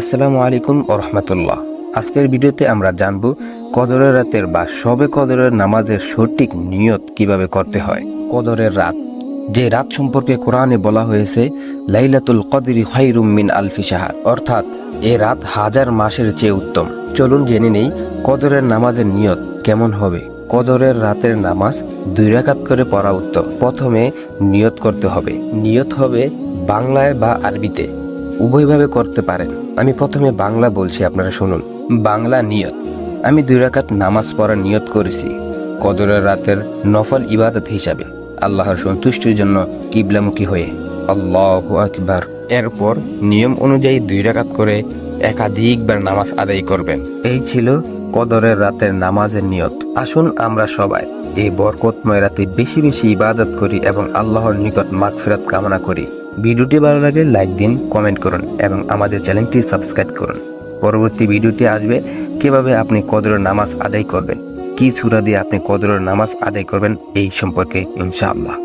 আসসালামু আলাইকুম ও রহমতুল্লাহ। আজকের ভিডিওতে আমরা জানব কদরের রাতের বা সবে কদরের নামাজের সঠিক নিয়ত কীভাবে করতে হয়। কদরের রাত, যে রাত সম্পর্কে কোরআনে বলা হয়েছে, লাইলাতুল কদরি খাইরুম মিন আলফি শাহার অর্থাৎ এ রাত হাজার মাসের চেয়ে উত্তম। চলুন জেনে নেই কদরের নামাজের নিয়ত কেমন হবে। কদরের রাতের নামাজ দুই রাকাত করে পড়া উত্তম। প্রথমে নিয়ত করতে হবে। নিয়ত হবে বাংলায় বা আরবিতে। উভয়ভাবে করতে পারেন। আমি প্রথমে বাংলা বলছি, আপনারা শুনুন। বাংলা নিয়ত। আমি দুই রাকাত নামাজ পড়ার নিয়ত করেছি, কদরের রাতের নফল ইবাদত হিসাবে, আল্লাহর সন্তুষ্টির জন্য কিবলামুখী হয়ে। আল্লাহ আকবার। এরপর নিয়ম অনুযায়ী দুই রাকাত করে একাধিকবার নামাজ আদায় করবেন। এই ছিল কদরের রাতের নামাজের নিয়ত। আসুন আমরা সবাই এই বরকতময় রাতে বেশি বেশি ইবাদত করি এবং আল্লাহর নিকট মাগফিরাত কামনা করি। ভিডিওটি ভালো লাগলে লাইক দিন, কমেন্ট করুন এবং আমাদের চ্যানেলটি সাবস্ক্রাইব করুন। পরবর্তী ভিডিওটি আসবে, কীভাবে আপনি কদরের নামাজ আদায় করবেন, কি সুরা দিয়ে আপনি কদরের নামাজ আদায় করবেন, এই সম্পর্কে ইনশাআল্লাহ।